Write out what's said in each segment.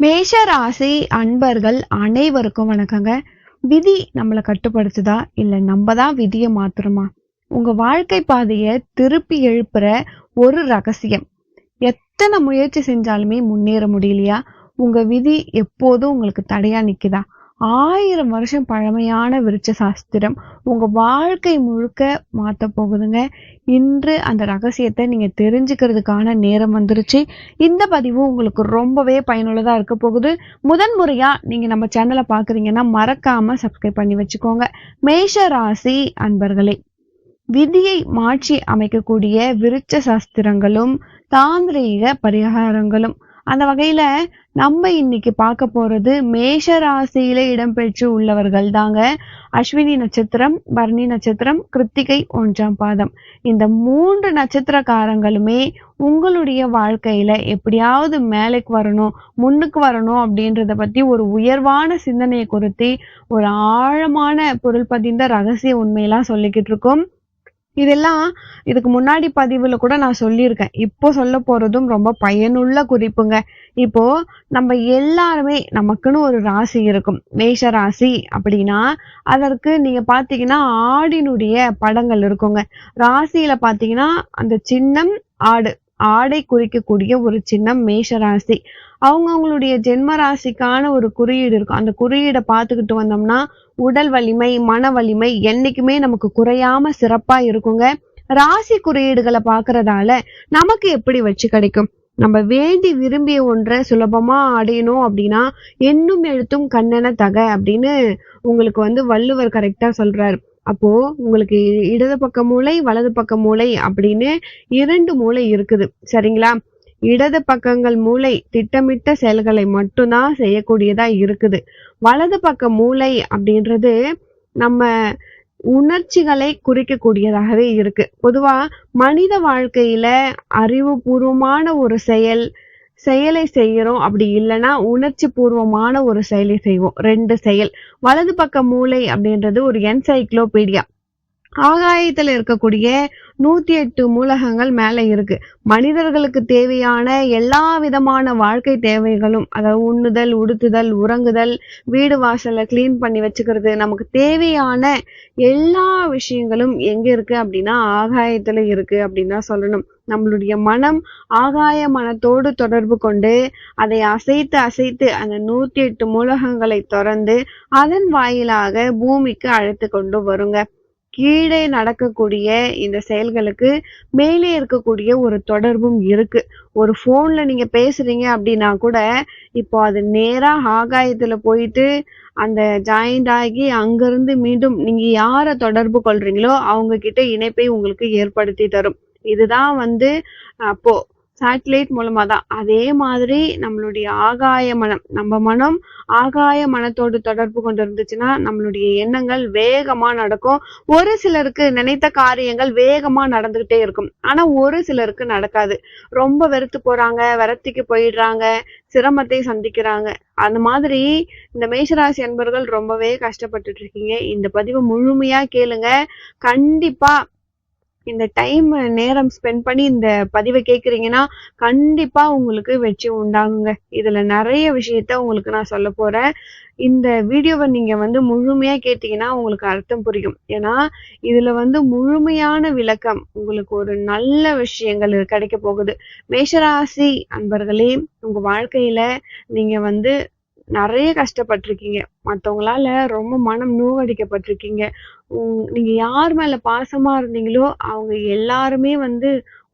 மேஷராசி அன்பர்கள் அனைவருக்கும் வணக்கங்க. விதி நம்மளை கட்டுப்படுத்துதா? இல்லை நம்ம தான் விதியை மாத்துறோமா உங்க வாழ்க்கை பாதையை திருப்பி எழுப்புற ஒரு ரகசியம். எத்தனை முயற்சி செஞ்சாலுமே முன்னேற முடியலையா? உங்க விதி எப்போதும் உங்களுக்கு தடையா நிக்குதா? ஆயிரம் வருஷம் பழமையான விருட்ச சாஸ்திரம் உங்க வாழ்க்கை முழுக்க மாத்த போகுதுங்க. இன்று அந்த ரகசியத்தை நீங்க தெரிஞ்சுக்கிறதுக்கான நேரம் வந்துருச்சு. இந்த பதிவு உங்களுக்கு ரொம்பவே பயனுள்ளதா இருக்க போகுது. முதன் முறையா நீங்க நம்ம சேனலை பாக்குறீங்கன்னா மறக்காம சப்ஸ்கிரைப் பண்ணி வச்சுக்கோங்க. மேஷ ராசி அன்பர்களே விதியை மாற்றி அமைக்கக்கூடிய விருட்ச சாஸ்திரங்களும் தாந்திரீக பரிகாரங்களும் அந்த வகையில நம்ம இன்னைக்கு பார்க்க போறது மேஷ ராசியில இடம்பெற்று உள்ளவர்கள் தாங்க. அஸ்வினி நட்சத்திரம் பரணி நட்சத்திரம் கிருத்திகை ஒன்றாம் பாதம். இந்த மூன்று நட்சத்திரக்காரங்களுமே உங்களுடைய வாழ்க்கையில எப்படியாவது மேலைக்கு வரணும் முன்னுக்கு வரணும் அப்படின்றத பத்தி ஒரு உயர்வான சிந்தனையை குறித்து ஒரு ஆழமான பொருள் பதிந்த ரகசிய உண்மையெல்லாம் சொல்லிக்கிட்டு இருக்கோம். இதெல்லாம் இதுக்கு முன்னாடி பதிவுல கூட நான் சொல்லியிருக்கேன். இப்போ சொல்ல போறதும் ரொம்ப பயனுள்ள குறிப்புங்க. இப்போ நம்ம எல்லாருமே நமக்குன்னு ஒரு ராசி இருக்கும். மேஷ ராசி அப்படின்னா அதற்கு நீங்க பாத்தீங்கன்னா ஆடினுடைய படங்கள் இருக்குங்க. ராசியில பாத்தீங்கன்னா அந்த சின்னம் ஆடு ஆடை குறிக்கக்கூடிய ஒரு சின்னம் மேஷ ராசி. அவங்கவுங்களுடைய ஜென்ம ராசிக்கான ஒரு குறியீடு இருக்கும். அந்த குறியீடை பார்த்துக்கிட்டு வந்தோம்னா உடல் வலிமை மன வலிமை என்னைக்குமே நமக்கு குறையாம சிறப்பா இருக்குங்க. ராசி குறியீடுகளை பார்க்கறதால நமக்கு எப்படி வச்சு கிடைக்கும்? நம்ம வேண்டி விரும்பிய ஒன்றை சுலபமா அடையணும் அப்படின்னா என்னும் எழுத்தும் கண்ணென தக அப்படின்னு உங்களுக்கு வந்து வள்ளுவர் கரெக்டா சொல்றாரு. அப்போ உங்களுக்கு இடது பக்க மூளை வலது பக்க மூளை அப்படின்னு இரண்டு மூளை இருக்குது. சரிங்களா? இடது பக்கங்கள் மூளை திட்டமிட்ட செயல்களை மட்டும்தான் செய்யக்கூடியதா இருக்குது. வலது பக்க மூளை அப்படின்றது நம்ம உணர்ச்சிகளை குறிக்கக்கூடியதாகவே இருக்கு. பொதுவா மனித வாழ்க்கையில அறிவுபூர்வமான ஒரு செயல் செயலை செய்கிறோம் அப்படி இல்லைன்னா உணர்ச்சி பூர்வமான ஒரு செயலை செய்வோம். ரெண்டு செயல். வலது பக்க மூளை அப்படின்றது ஒரு என்சைக்ளோபீடியா. ஆகாயத்தில் இருக்கக்கூடிய நூத்தி எட்டு மூலகங்கள் மேல இருக்கு. மனிதர்களுக்கு தேவையான எல்லா விதமான வாழ்க்கை தேவைகளும் அதாவது உண்ணுதல் உடுத்துதல் உறங்குதல் வீடு வாசலை கிளீன் பண்ணி வச்சுக்கிறது நமக்கு தேவையான எல்லா விஷயங்களும் எங்க இருக்கு அப்படின்னா ஆகாயத்துல இருக்கு அப்படின்னு தான் சொல்லணும். நம்மளுடைய மனம் ஆகாய மனத்தோடு தொடர்பு கொண்டு அதை அசைத்து அசைத்து அந்த நூத்தி எட்டு மூலகங்களை திறந்து அதன் வாயிலாக பூமிக்கு அழைத்து கொண்டு வருங்க. கீழே நடக்கக்கூடிய இந்த செயல்களுக்கு மேலே இருக்கக்கூடிய ஒரு தொடர்பும் இருக்கு. ஒரு ஃபோனில் நீங்கள் பேசுகிறீங்க அப்படின்னா கூட இப்போ அது நேராக ஆகாயத்தில் போயிட்டு அந்த ஜாயிண்ட் ஆகி அங்கேருந்து மீண்டும் நீங்கள் யாரை தொடர்பு கொள்கிறீங்களோ அவங்கக்கிட்ட இணைப்பை உங்களுக்கு ஏற்படுத்தி தரும். இதுதான் வந்து அப்போ சேட்டலைட் மூலமாக தான். அதே மாதிரி நம்மளுடைய ஆகாய மனம் நம்ம மனம் ஆகாய மனத்தோடு தொடர்பு கொண்டு இருந்துச்சுன்னா நம்மளுடைய எண்ணங்கள் வேகமாக நடக்கும். ஒரு சிலருக்கு நினைத்த காரியங்கள் வேகமாக நடந்துக்கிட்டே இருக்கும். ஆனால் ஒரு சிலருக்கு நடக்காது. ரொம்ப வெறுத்து போகிறாங்க விரத்திக்கு போயிடுறாங்க சிரமத்தை சந்திக்கிறாங்க. அந்த மாதிரி இந்த மேஷராசி அன்பர்கள் ரொம்பவே கஷ்டப்பட்டுட்டு இருக்கீங்க. இந்த பதிவை முழுமையாக கேளுங்க. கண்டிப்பாக இந்த டைம் நேரம் ஸ்பெண்ட் பண்ணி இந்த பதிவை கேட்குறீங்கன்னா கண்டிப்பா உங்களுக்கு வெற்றி உண்டாகுங்க. இதுல நிறைய விஷயத்த உங்களுக்கு நான் சொல்ல போறேன். இந்த வீடியோவை நீங்க வந்து முழுமையா கேட்டீங்கன்னா உங்களுக்கு அர்த்தம் புரியும். ஏன்னா இதுல வந்து முழுமையான விளக்கம் உங்களுக்கு ஒரு நல்ல விஷயங்கள் கிடைக்க போகுது. மேஷராசி அன்பர்களே உங்க வாழ்க்கையில நீங்க வந்து நிறைய கஷ்டப்பட்டிருக்கீங்க. மற்றவங்களால ரொம்ப மனம் நோவடிக்கப்பட்டிருக்கீங்க நீங்க யார் மேல பாசமா இருந்தீங்களோ அவங்க எல்லாருமே வந்து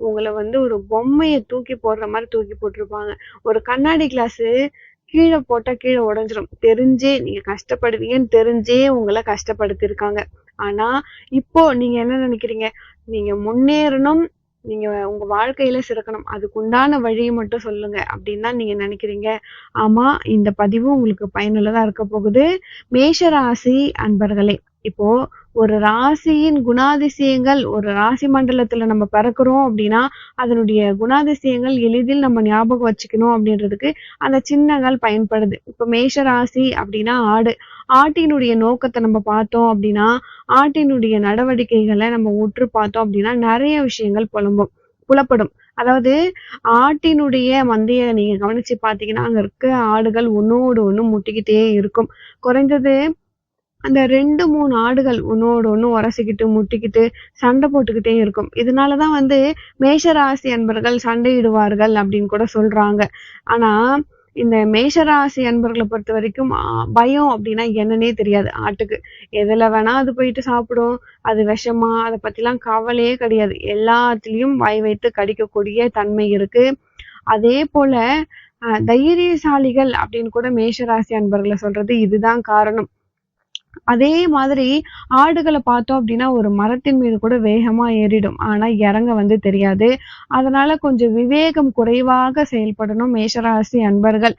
உங்களை வந்து ஒரு பொம்மையை தூக்கி போடுற மாதிரி தூக்கி போட்டிருப்பாங்க. ஒரு கண்ணாடி கிளாஸு கீழே போட்டால் கீழே உடஞ்சிரும். தெரிஞ்சே நீங்க கஷ்டப்படுவீங்கன்னு தெரிஞ்சே உங்களை கஷ்டப்படுத்திருக்காங்க. ஆனா இப்போ நீங்க என்ன நினைக்கிறீங்க? நீங்க முன்னேறணும் நீங்க உங்க வாழ்க்கையில சிறக்கணும். அதுக்குண்டான வழியை மட்டும் சொல்லுங்க அப்படின்னு தான் நீங்க நினைக்கிறீங்க. ஆமா இந்த பதிவு உங்களுக்கு பயனுள்ளதா இருக்க போகுது. மேஷராசி அன்பர்களே இப்போ ஒரு ராசியின் குணாதிசயங்கள் ஒரு ராசி மண்டலத்துல நம்ம பிறக்கிறோம் அப்படின்னா அதனுடைய குணாதிசயங்கள் எளிதில் நம்ம ஞாபகம் வச்சுக்கணும் அப்படின்றதுக்கு அந்த சின்னங்கள் பயன்படுது. இப்ப மேஷ ராசி அப்படின்னா ஆடு. ஆட்டினுடைய நோக்கத்தை நம்ம பார்த்தோம் அப்படின்னா ஆட்டினுடைய நடவடிக்கைகளை நம்ம உற்று பார்த்தோம் அப்படின்னா நிறைய விஷயங்கள் புலம்பும் புலப்படும். அதாவது ஆட்டினுடைய மந்தைய நீங்க கவனிச்சு பார்த்தீங்கன்னா, அங்க இருக்க ஆடுகள் ஒன்னோடு ஒண்ணு முட்டிக்கிட்டே இருக்கும். குறைந்தது அந்த 2, 3 ஆடுகள் ஒண்ணோடு ஒன்று உரசிக்கிட்டு, முட்டிக்கிட்டு, சண்டை போட்டுக்கிட்டே இருக்கும். இதனால தான் வந்து மேஷராசி அன்பர்கள் சண்டையிடுவார்கள் அப்படின்னு கூட சொல்றாங்க. ஆனா, இந்த மேஷராசி அன்பர்களை பொறுத்த வரைக்கும் பயம் அப்படின்னா என்னன்னே தெரியாது ஆட்டுக்கு. எதில் வேணா அது போயிட்டு சாப்பிடும். அது விஷமா? அதை பற்றிலாம் கவலையே கிடையாது. எல்லாத்துலேயும் வாய் வைத்து கடிக்கக்கூடிய தன்மை இருக்கு. அதே போல தைரியசாலிகள் அப்படின்னு கூட மேஷராசி அன்பர்களை சொல்றது இதுதான் காரணம். அதே மாதிரி ஆடுகளை பார்த்தோம் அப்படின்னா, ஒரு மரத்தின் மீது கூட வேகமா ஏறிடும். ஆனா இறங்க வந்து தெரியாது. அதனால கொஞ்சம் விவேகம் குறைவாக செயல்படணும் மேஷராசி அன்பர்கள்.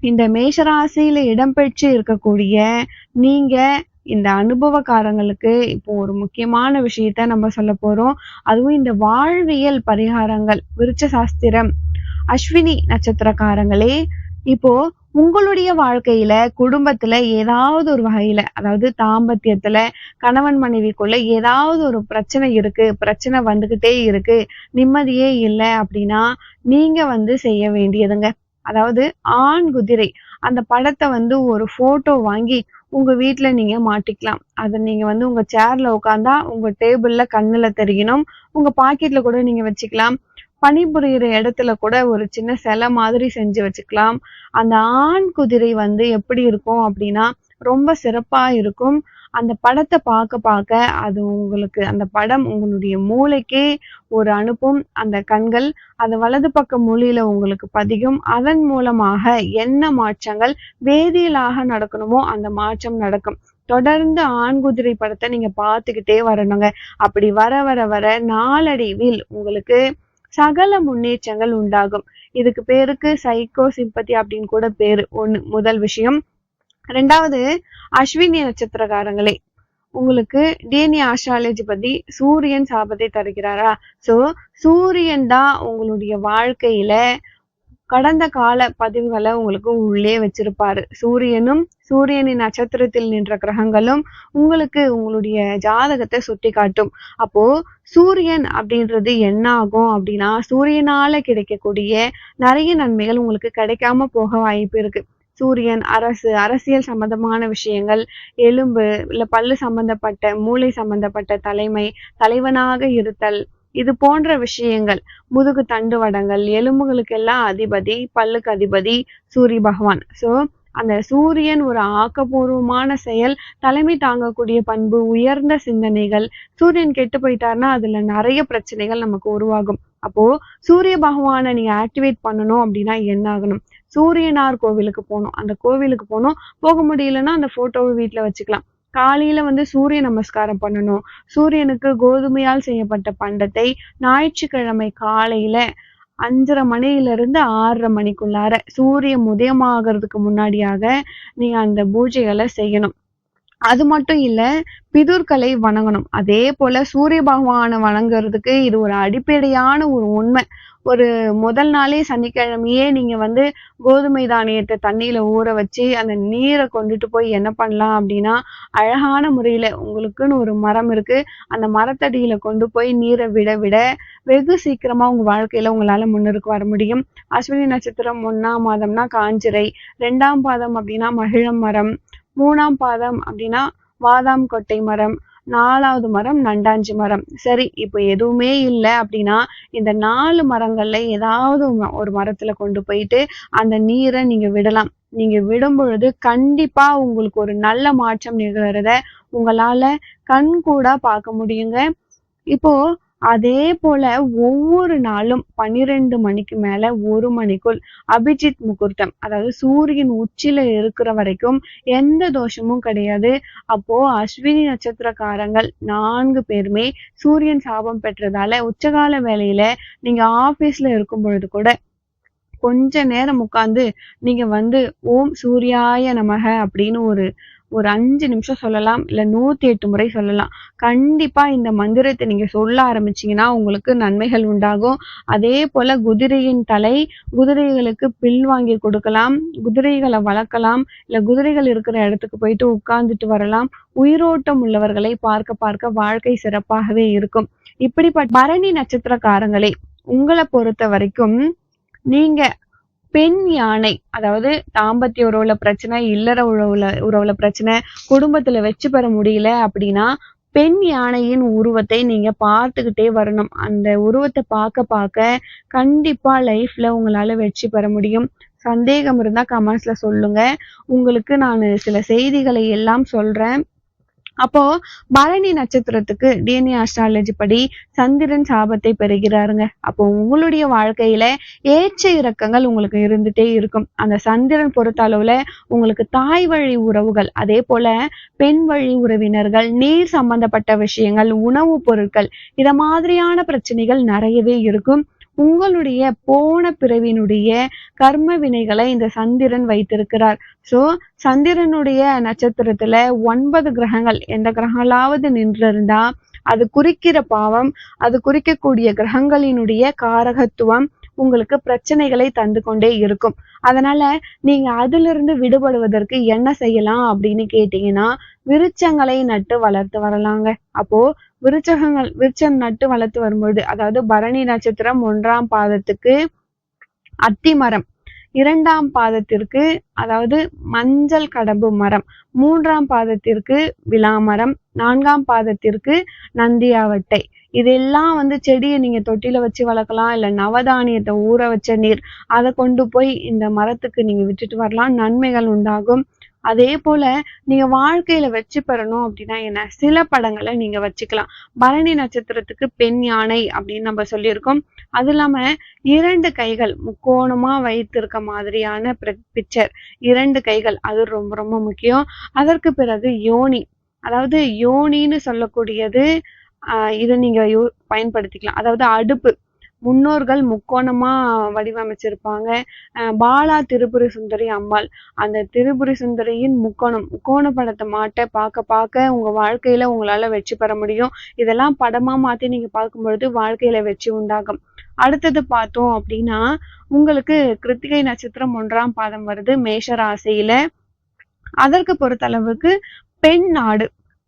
இந்த மேஷராசியில இடம்பெற்று இருக்கக்கூடிய நீங்க இந்த அனுபவக்காரங்களுக்கு இப்போ ஒரு முக்கியமான விஷயத்த நம்ம சொல்ல போறோம். அதுவும் இந்த வாழ்வியல் பரிகாரங்கள், விருட்ச சாஸ்திரம், அஸ்வினி நட்சத்திரக்காரங்களே, இப்போ உங்களுடைய வாழ்க்கையில, குடும்பத்துல ஏதாவது ஒரு வகையில, அதாவது தாம்பத்தியத்துல, கணவன் மனைவிக்குள்ள ஏதாவது ஒரு பிரச்சனை இருக்கு, பிரச்சனை வந்துகிட்டே இருக்கு, நிம்மதியே இல்லை அப்படின்னா, நீங்க வந்து செய்ய வேண்டியதுங்க. அதாவது ஆண் குதிரை. அந்த படத்தை வந்து ஒரு ஃபோட்டோ வாங்கி உங்க வீட்டுல நீங்க மாட்டிக்கலாம். அதை நீங்க வந்து உங்க சேர்ல உட்காந்தா உங்க டேபிள்ல கண்ணுல தெரியணும். உங்க பாக்கெட்ல கூட நீங்க வச்சுக்கலாம். பணிபுரியிற இடத்துல கூட ஒரு சின்ன சிலை மாதிரி செஞ்சு வச்சுக்கலாம். அந்த ஆண் குதிரை வந்து எப்படி இருக்கும் அப்படின்னா, ரொம்ப சிறப்பா இருக்கும். அந்த படத்தை பார்க்க பார்க்க அது உங்களுக்கு அந்த படம் உங்களுடைய மூளைக்கே ஒரு அனுப்பும். அந்த கண்கள் அது வலது பக்க மூலையில உங்களுக்கு பதியும். அதன் மூலமாக என்ன மாற்றங்கள் வேதியியலாக நடக்கணுமோ அந்த மாற்றம் நடக்கும். தொடர்ந்து ஆண் குதிரை படத்தை நீங்க பார்த்துக்கிட்டே வரணுங்க. அப்படி வர வர வர நாளடைவில் உங்களுக்கு சகல முன்னேற்றங்கள் உண்டாகும். இதுக்கு பேருக்கு சைக்கோ சிம்பத்தி அப்படின்னு கூட பேரு. ஒண்ணு முதல் விஷயம். ரெண்டாவது அஸ்வினி நட்சத்திரக்காரங்களே, உங்களுக்கு டிஎன்ஏ ஆஸ்ட்ராலஜி பத்தி சூரியன் சாபத்தை தருகிறாரா? சோ சூரியன் தான் உங்களுடைய வாழ்க்கையில கடந்த கால பதிவுகளை உங்களுக்கு உள்ளே வச்சிருப்பாரு. சூரியனும், சூரியனின் நட்சத்திரத்தில் நின்ற கிரகங்களும் உங்களுக்கு உங்களுடைய ஜாதகத்த சுட்டிக்காட்டும். அப்போ சூரியன் அப்படின்றது என்ன ஆகும் அப்படின்னா, சூரியனால கிடைக்கக்கூடிய நிறைய நன்மைகள் உங்களுக்கு கிடைக்காம போக வாய்ப்பு இருக்கு. சூரியன், அரசு, அரசியல் சம்பந்தமான விஷயங்கள், எலும்பு, இல்ல பல்லு சம்பந்தப்பட்ட, மூளை சம்பந்தப்பட்ட தலைமை, தலைவனாக இருத்தல், இது போன்ற விஷயங்கள். முதுகு தண்டுவடங்கள், எலும்புகளுக்கெல்லாம் அதிபதி, பல்லுக்கு அதிபதி சூரிய பகவான். ஸோ அந்த சூரியன் ஒரு ஆக்கப்பூர்வமான செயல், தலைமை தாங்கக்கூடிய பண்பு, உயர்ந்த சிந்தனைகள். சூரியன் கெட்டு போயிட்டாருன்னா, அதுல நிறைய பிரச்சனைகள் நமக்கு உருவாகும். அப்போ சூரிய பகவானை நீங்க ஆக்டிவேட் பண்ணணும் அப்படின்னா என்ன ஆகணும்? சூரியனார் கோவிலுக்கு போகணும் அந்த கோவிலுக்கு போகணும் போக முடியலன்னா அந்த போட்டோவை வீட்டுல வச்சுக்கலாம். காலையில வந்து சூரிய நமஸ்காரம் பண்ணணும். சூரியனுக்கு கோதுமையால் செய்யப்பட்ட பண்டத்தை ஞாயிற்றுக்கிழமை காலையில 5:30 மணியிலிருந்து ஆறரை மணிக்குள்ளார சூரியன் உதயமாகறதுக்கு முன்னாடியாக நீங்க அந்த பூஜைகளை செய்யணும். அது மட்டும் இல்ல, பிதுர்களை வணங்கணும். அதே போல சூரிய பகவானை வணங்குறதுக்கு இது ஒரு அடிப்படையான ஒரு உண்மை. ஒரு முதல் நாளே சனிக்கிழமையே நீங்க வந்து கோதுமை தானியத்தை தண்ணியில ஊற வச்சு, அந்த நீரை கொண்டுட்டு போய் என்ன பண்ணலாம் அப்படின்னா, அழகான முறையில உங்களுக்குன்னு ஒரு மரம் இருக்கு. அந்த மரத்தடியில கொண்டு போய் நீரை விட விட, வெகு சீக்கிரமா உங்க வாழ்க்கையில உங்களால முன்னுக்கு வர முடியும். அஸ்வினி நட்சத்திரம் ஒன்னாம் மாதம்னா காஞ்சிரை, ரெண்டாம் பாதம் அப்படின்னா மகிழம் மரம், மூணாம் பாதம் அப்படின்னா வாதாம் கொட்டை மரம், நாலாவது மரம் நண்டாஞ்சி மரம். சரி, இப்போ எதுவுமே இல்லை அப்படின்னா, இந்த நாலு மரங்கள்ல ஏதாவது ஒரு மரத்துல கொண்டு போயிட்டு அந்த நீரை நீங்க விடலாம். நீங்க விடும் பொழுது கண்டிப்பா உங்களுக்கு ஒரு நல்ல மாற்றம் நிகழறத உங்களால கண்கூடா பார்க்க முடியுங்க. இப்போ அதே போல ஒவ்வொரு நாளும் 12 மணிக்கு மேல ஒரு மணிக்குள் அபிஜித் முகூர்த்தம். அதாவது சூரியன் உச்சியில இருக்கிற வரைக்கும் எந்த தோஷமும் கிடையாது. அப்போ அஸ்வினி நட்சத்திரக்காரங்கள் நான்கு பேருமே சூரியன் சாபம் பெற்றதால உச்சகால வேலையில நீங்க ஆபீஸ்ல இருக்கும் பொழுது கூட கொஞ்ச நேரம் உட்கார்ந்து நீங்க வந்து ஓம் சூர்யாய நமக அப்படின்னு ஒரு ஒரு அஞ்சு நிமிஷம் சொல்லலாம் இல்ல நூத்தி எட்டு முறை சொல்லலாம். கண்டிப்பா இந்த மந்திரத்தை நீங்க சொல்ல ஆரம்பிச்சீங்கன்னா உங்களுக்கு நன்மைகள் உண்டாகும். அதே போல குதிரையின் தலை குதிரைகளுக்கு பில் வாங்கி கொடுக்கலாம் குதிரைகளை வளர்க்கலாம் இல்ல குதிரைகள் இருக்கிற இடத்துக்கு போயிட்டு உட்கார்ந்துட்டு வரலாம். உயிரோட்டம் உள்ளவர்களை பார்க்க பார்க்க வாழ்க்கை சிறப்பாகவே இருக்கும். இப்படிப்பட்ட பரணி நட்சத்திரக்காரங்களே உங்களை பொறுத்த வரைக்கும் நீங்க பெண் யானை அதாவது தாம்பத்திய உறவுல பிரச்சனை இல்லற உறவுல உறவுல பிரச்சனை குடும்பத்துல வெற்றி பெற முடியல அப்படின்னா பெண் யானையின் உருவத்தை நீங்க பார்த்துக்கிட்டே வரணும். அந்த உருவத்தை பார்க்க பார்க்க கண்டிப்பா லைஃப்ல உங்களால வெற்றி பெற முடியும். சந்தேகம் இருந்தா கமெண்ட்ஸ்ல சொல்லுங்க. உங்களுக்கு நான் சில செய்திகளை எல்லாம் சொல்றேன். அப்போ பரணி நட்சத்திரத்துக்கு டிஎன்ஏ அஸ்ட்ராலஜி படி சந்திரன் சாபத்தை பெறுகிறாருங்க. அப்போ உங்களுடைய வாழ்க்கையில ஏற்ற இறக்கங்கள் உங்களுக்கு இருந்துட்டே இருக்கும். அந்த சந்திரன் பொறுத்த அளவுல உங்களுக்கு தாய் வழி உறவுகள் அதே போல பெண் வழி உறவினர்கள் நீர் சம்பந்தப்பட்ட விஷயங்கள் உணவுப் பொருட்கள் இத மாதிரியான பிரச்சனைகள் நிறையவே இருக்கும். உங்களுடைய போன பிறவினுடைய கர்ம வினைகளை இந்த சந்திரன் வைத்திருக்கிறார். சோ சந்திரனுடைய நட்சத்திரத்துல ஒன்பது கிரகங்கள். எந்த கிரகங்களாவது நின்றிருந்தா அது குறிக்கிற பாவம் அது குறிக்கக்கூடிய கிரகங்களினுடைய காரகத்துவம் உங்களுக்கு பிரச்சனைகளை தந்து கொண்டே இருக்கும். அதனால நீங்க அதிலிருந்து விடுபடுவதற்கு என்ன செய்யலாம் அப்படின்னு கேட்டீங்கன்னா விருச்சங்களை நட்டு வளர்த்து வரலாங்க. அப்போ விருச்சகங்கள் விருச்சம் நட்டு வளர்த்து வரும்பொழுது அதாவது பரணி நட்சத்திரம் ஒன்றாம் பாதத்துக்கு அத்தி மரம் இரண்டாம் பாதத்திற்கு அதாவது மஞ்சள் கடம்பு மரம் மூன்றாம் பாதத்திற்கு விளாமரம் நான்காம் பாதத்திற்கு நந்தியாவட்டை. இதெல்லாம் வந்து செடியை நீங்க தொட்டில வச்சு வளர்க்கலாம் இல்ல நவதானியத்தை ஊற வச்ச நீர் அதை கொண்டு போய் இந்த மரத்துக்கு நீங்க விட்டுட்டு வரலாம். நன்மைகள் உண்டாகும். அதே போல நீங்க வாழ்க்கையில வச்சு பெறணும் அப்படின்னா என்ன? சில படங்களை நீங்க வச்சுக்கலாம். பரணி நட்சத்திரத்துக்கு பெண் யானை அப்படின்னு நம்ம சொல்லியிருக்கோம். அது இல்லாம இரண்டு கைகள் முக்கோணமா வைத்திருக்க மாதிரியான பிக்சர் இரண்டு கைகள் அது ரொம்ப ரொம்ப முக்கியம். அதற்கு பிறகு யோனி. அதாவது யோனின்னு சொல்லக்கூடியது இதை நீங்க பயன்படுத்திக்கலாம். அதாவது அடுப்பு. முன்னோர்கள் முக்கோணமாக வடிவமைச்சிருப்பாங்க. பாலா திரிபுரி சுந்தரி அம்மாள் அந்த திரிபுரி சுந்தரியின் முக்கோணம் முக்கோண படத்தை மாட்ட பார்க்க பார்க்க உங்கள் வாழ்க்கையில் உங்களால் வெற்றி பெற முடியும். இதெல்லாம் படமாக மாற்றி நீங்கள் பார்க்கும்பொழுது வாழ்க்கையில் வெற்றி உண்டாகும். அடுத்தது பார்த்தோம் அப்படின்னா உங்களுக்கு கிருத்திகை நட்சத்திரம் ஒன்றாம் பாதம் வருது மேஷ ராசியில. அதற்கு பொறுத்தளவுக்கு பெண் நாடு.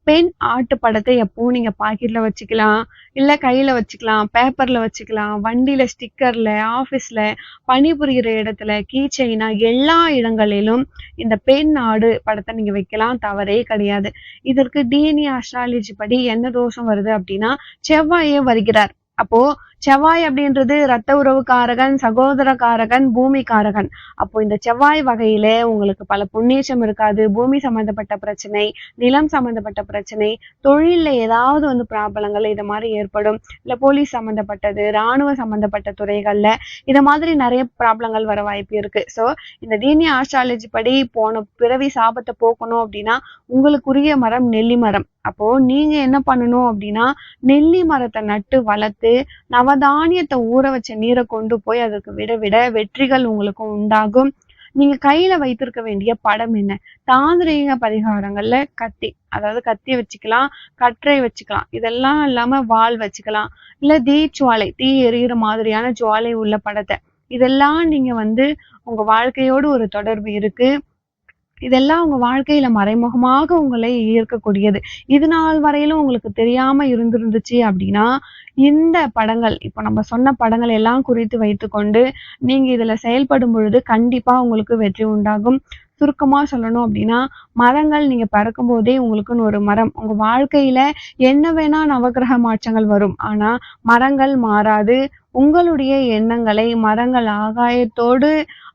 பெண் ஆட்டு படத்தை எப்பவும் நீங்க பாக்கெட்ல வச்சுக்கலாம். இல்ல கையில வச்சுக்கலாம். பேப்பர்ல வச்சுக்கலாம். வண்டியில ஸ்டிக்கர்ல ஆபீஸ்ல பணிபுரிகிற இடத்துல கீ எல்லா இடங்களிலும் இந்த பெண் ஆடு படத்தை நீங்க வைக்கலாம். தவறே கிடையாது. இதற்கு டிஎன்ஏ அஸ்ட்ராலஜி படி என்ன தோஷம் வருது அப்படின்னா செவ்வாயே வருகிறார். அப்போ செவ்வாய் அப்படின்றது ரத்த உறவுக்காரகன் சகோதரக்காரகன் பூமிக்காரகன். அப்போ இந்த செவ்வாய் வகையில உங்களுக்கு பல புண்ணியச்சம் இருக்காது. பூமி சம்பந்தப்பட்ட பிரச்சனை நிலம் சம்பந்தப்பட்ட பிரச்சனை தொழில்ல ஏதாவது வந்து பிராபலங்கள் இது மாதிரி ஏற்படும். இல்ல போலீஸ் சம்பந்தப்பட்டது ராணுவ சம்பந்தப்பட்ட துறைகள்ல இத மாதிரி நிறைய ப்ராப்ளங்கள் வர வாய்ப்பு இருக்கு. சோ இந்த தீனிய ஆஸ்ட்ராலஜி படி போன பிறவி சாபத்தை போக்கணும் அப்படின்னா உங்களுக்குரிய மரம் நெல்லி மரம். அப்போ நீங்க என்ன பண்ணணும் அப்படின்னா நெல்லி மரத்தை நட்டு வளர்த்து நவதானியத்தை ஊற வச்ச நீரை கொண்டு போய் அதுக்கு விட விட வெற்றிகள் உங்களுக்கு உண்டாகும். நீங்க கையில வைத்திருக்க வேண்டிய படம் என்ன? தாந்திரீக பரிகாரங்கள்ல கத்தி அதாவது கத்தி வச்சுக்கலாம் கற்றை வச்சுக்கலாம். இதெல்லாம் இல்லாம வாள் வச்சுக்கலாம். இல்ல தீச்சுவாலை தீ எரியிற மாதிரியான ஜுவாலை உள்ள படத்தை. இதெல்லாம் நீங்க வந்து உங்க வாழ்க்கையோடு ஒரு தொடர்பு இருக்கு. இதெல்லாம் உங்க வாழ்க்கையில மறைமுகமாக உங்களை ஈர்க்கக்கூடியது. இது நாள் வரையிலும் உங்களுக்கு தெரியாம இருந்திருந்துச்சு அப்படின்னா இந்த படங்கள் இப்போ நம்ம சொன்ன படங்கள் எல்லாம் குறித்து வைத்துக்கொண்டு நீங்க இதுல செயல்படும் பொழுது கண்டிப்பா உங்களுக்கு வெற்றி உண்டாகும். சுருக்கமா சொல்லணும் அப்படின்னா மரங்கள் நீங்க பறக்கும் போதே உங்களுக்குன்னு ஒரு மரம். உங்க வாழ்க்கையில என்ன வேணா நவகிரக மாற்றங்கள் வரும். ஆனா மரங்கள் மாறாது. உங்களுடைய எண்ணங்களை மரங்கள் ஆகாயத்தோடு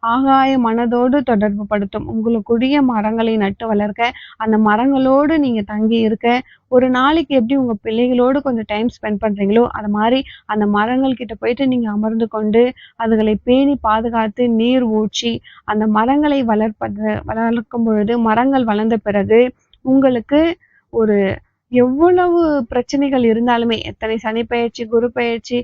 ஆகாய மனதோடு தொடர்பு படுத்தும். உங்களுக்குரிய மரங்களை நட்டு வளர்க்க அந்த மரங்களோடு நீங்க தங்கி இருக்க ஒரு நாளைக்கு எப்படி உங்க பிள்ளைகளோடு கொஞ்சம் டைம் ஸ்பெண்ட் பண்றீங்களோ அது மாதிரி அந்த மரங்கள் கிட்ட போயிட்டு நீங்க அமர்ந்து கொண்டு அதுகளை பேணி பாதுகாத்து நீர் ஊற்றி அந்த மரங்களை வளர்ப்பது வளர்க்கும் பொழுது மரங்கள் வளர்ந்த பிறகு உங்களுக்கு ஒரு எவ்வளவு பிரச்சனைகள் இருந்தாலுமே எத்தனை சனி பயிற்சி குரு பயிற்சி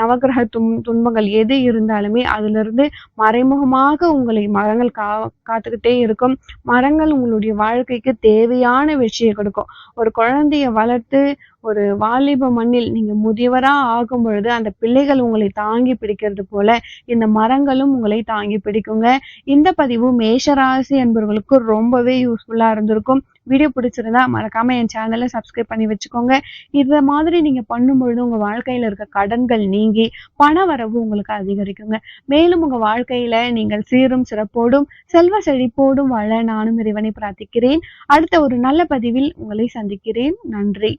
நவகிரக துன் துன்பங்கள் எது இருந்தாலுமே அதிலிருந்து மறைமுகமாக உங்களை மரங்கள் கா காத்துக்கிட்டே இருக்கும். மரங்கள் உங்களுடைய வாழ்க்கைக்கு தேவையான விஷயம் கொடுக்கும். ஒரு குழந்தைய வளர்த்து ஒரு வாலிப மண்ணில் நீங்க முதியவரா ஆகும் பொழுது அந்த பிள்ளைகள் உங்களை தாங்கி பிடிக்கிறது போல இந்த மரங்களும் உங்களை தாங்கி பிடிக்குங்க. இந்த பதிவு மேஷராசி என்பவர்களுக்கு ரொம்பவே யூஸ்ஃபுல்லா இருந்திருக்கும். வீடியோ பிடிச்சிருந்தா மறக்காம என் சேனலை சப்ஸ்கிரைப் பண்ணி வச்சுக்கோங்க. இதை மாதிரி நீங்க பண்ணும்பொழுது உங்கள் உங்க வாழ்க்கையில இருக்க கடன்கள் நீங்கி பண வரவு உங்களுக்கு அதிகரிக்குங்க. மேலும் உங்க வாழ்க்கையில நீங்கள் சீரும் சிறப்போடும் செல்வ செழிப்போடும் வாழ நானும் இறைவனை பிரார்த்திக்கிறேன். அடுத்த ஒரு நல்ல பதிவில் உங்களை சந்திக்கிறேன். நன்றி.